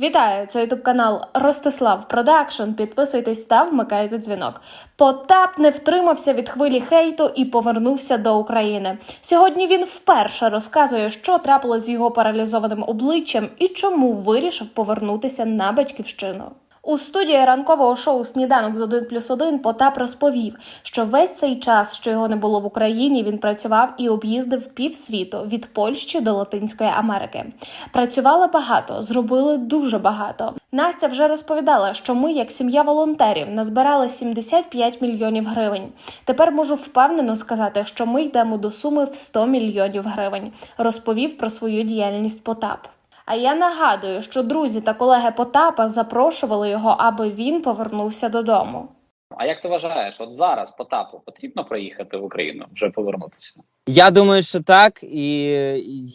Вітаю! Це ютуб канал Ростислав Продакшн. Підписуйтесь та вмикайте дзвінок. Потап не втримався від хвилі хейту і повернувся до України. Сьогодні він вперше розказує, що трапилось з його паралізованим обличчям і чому вирішив повернутися на батьківщину. У студії ранкового шоу Сніданок з 1 плюс 1 Потап розповів, що весь цей час, що його не було в Україні, він працював і об'їздив півсвіту від Польщі до Латинської Америки. Працювали багато, зробили дуже багато. Настя вже розповідала, що ми, як сім'я волонтерів, назбирали 75 мільйонів гривень. Тепер можу впевнено сказати, що ми йдемо до суми в 100 мільйонів гривень. Розповів про свою діяльність Потап. А я нагадую, що друзі та колеги Потапа запрошували його, аби він повернувся додому. А як ти вважаєш, от зараз Потапу потрібно проїхати в Україну, вже повернутися? Я думаю, що так, і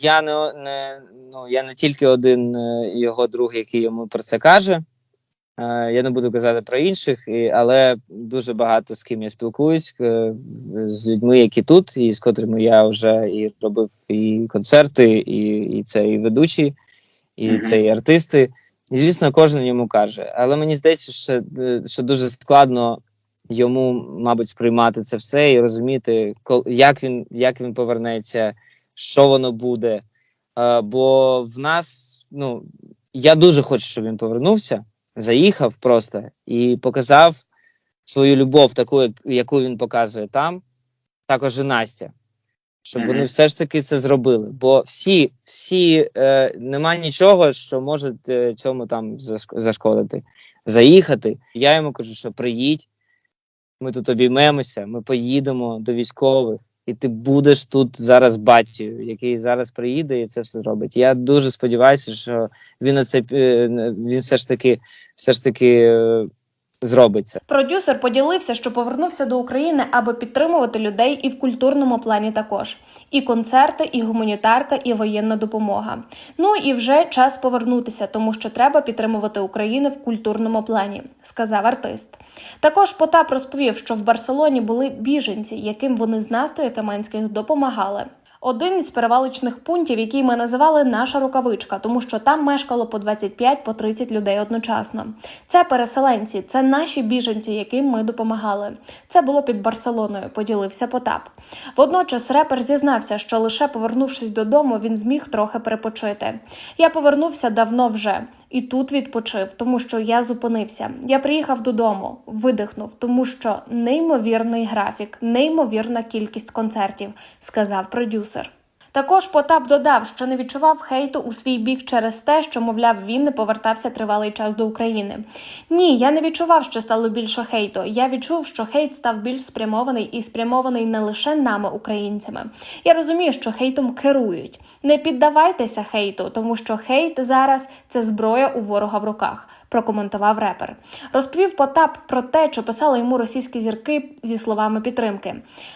я не, не ну я не тільки один е, його друг, який йому про це каже. Е, Я не буду казати про інших, і, але дуже багато з ким я спілкуюсь е, з людьми, які тут, і з котрими я вже і робив і концерти, і, і це і ведучі, і Мгм. це і артисти. І звісно, кожен йому каже. Але мені здається, що, е, що дуже складно йому, мабуть, сприймати це все і розуміти, як він, як він повернеться, що воно буде. Е, бо в нас, ну, я дуже хочу, щоб він повернувся, заїхав просто і показав свою любов, таку, яку він показує там, також і Настя. Щоб Мгм. вони все ж таки це зробили. Бо всі, всі е, нема нічого, що може е, цьому там зашк- зашкодити. Заїхати. Я йому кажу, що приїдь, ми тут обіймемося, ми поїдемо до військових, і ти будеш тут зараз батькою, який зараз приїде і це все зробить. Я дуже сподіваюся, що він на це е, він все ж таки, все ж таки е, зробить це. Продюсер поділився, що повернувся до України, аби підтримувати людей і в культурному плані також. І концерти, і гуманітарка, і воєнна допомога. Ну і вже час повернутися, тому що треба підтримувати Україну в культурному плані, сказав артист. Також Потап розповів, що в Барселоні були біженці, яким вони з Настою Каменських допомагали. Один із перевалочних пунктів, який ми називали наша рукавичка, тому що там мешкало по 25 по 30 людей одночасно. Це переселенці, це наші біженці, яким ми допомагали. Це було під Барселоною, поділився Потап. Водночас репер зізнався, що лише повернувшись додому, він зміг трохи перепочити. Я повернувся давно вже. І тут відпочив, тому що я зупинився. Я приїхав додому, видихнув, тому що неймовірний графік, неймовірна кількість концертів, сказав продюсер. Також Потап додав, що не відчував хейту у свій бік через те, що, мовляв, він не повертався тривалий час до України. Ні, я не відчував, що стало більше хейту. Я відчув, що хейт став більш спрямований і спрямований не лише нами, українцями. Я розумію, що хейтом керують. Не піддавайтеся хейту, тому що хейт зараз це зброя у ворога в руках. Прокоментував репер. Розповів Потап про те, що писали йому російські зірки зі словами підтримки.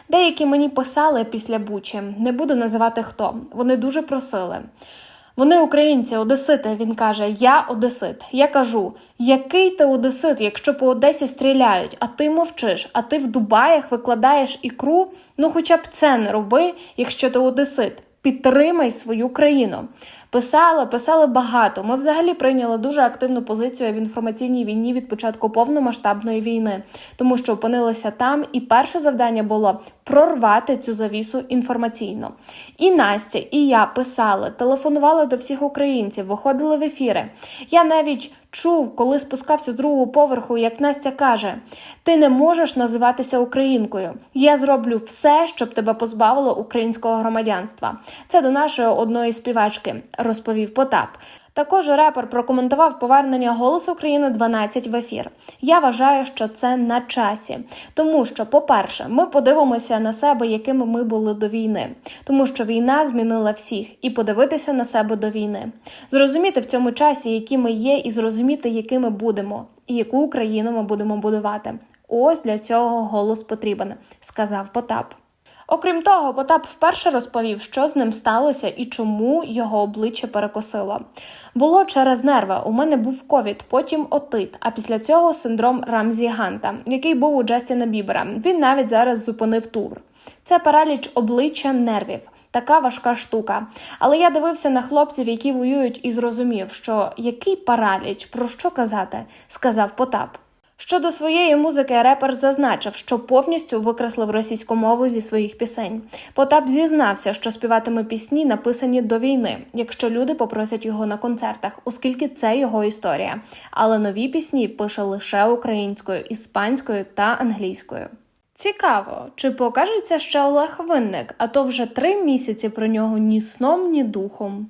Деякі мені писали після Бучі, не буду називати хто. Вони дуже просили. Вони українці, одесити. Він каже: Я одесит. Я кажу, який ти одесит, якщо по Одесі стріляють, а ти мовчиш, а ти в Дубаях викладаєш ікру. Ну, хоча б це не роби, якщо ти одесит. Підтримай свою країну. Писали, писали багато. Ми взагалі прийняли дуже активну позицію в інформаційній війні від початку повномасштабної війни, тому що опинилися там, і перше завдання було прорвати цю завісу інформаційно. І Настя, і я писали, телефонували до всіх українців, виходили в ефіри. Я навіть чув, коли спускався з другого поверху, як Настя каже: Ти не можеш називатися українкою. Я зроблю все, щоб тебе позбавило українського громадянства. Це до нашої одної співачки, розповів Потап. Також репер прокоментував повернення «Голосу України 12 в ефір. Я вважаю, що це на часі, тому що, по-перше, ми подивимося на себе, якими ми були до війни, тому що війна змінила всіх, і подивитися на себе до війни, зрозуміти в цьому часі, які ми є, і зрозуміти, якими будемо, і яку Україну ми будемо будувати. Ось для цього голос потрібен, сказав Потап. Окрім того, Потап вперше розповів, що з ним сталося і чому його обличчя перекосило. Було через нерви. У мене був ковід, потім отит. А після цього синдром Рамзі Ганта, який був у Джастіна Бібера. Він навіть зараз зупинив тур. Це параліч обличчя нервів. Така важка штука. Але я дивився на хлопців, які воюють, і зрозумів, що який параліч, про що казати, сказав Потап. Щодо своєї музики, репер зазначив, що повністю викреслив російську мову зі своїх пісень. Потап зізнався, що співатиме пісні, написані до війни, якщо люди попросять його на концертах, оскільки це його історія. Але нові пісні пише лише українською, іспанською та англійською. Цікаво, чи покажеться ще Олег Винник, а то вже три місяці про нього ні сном, ні духом.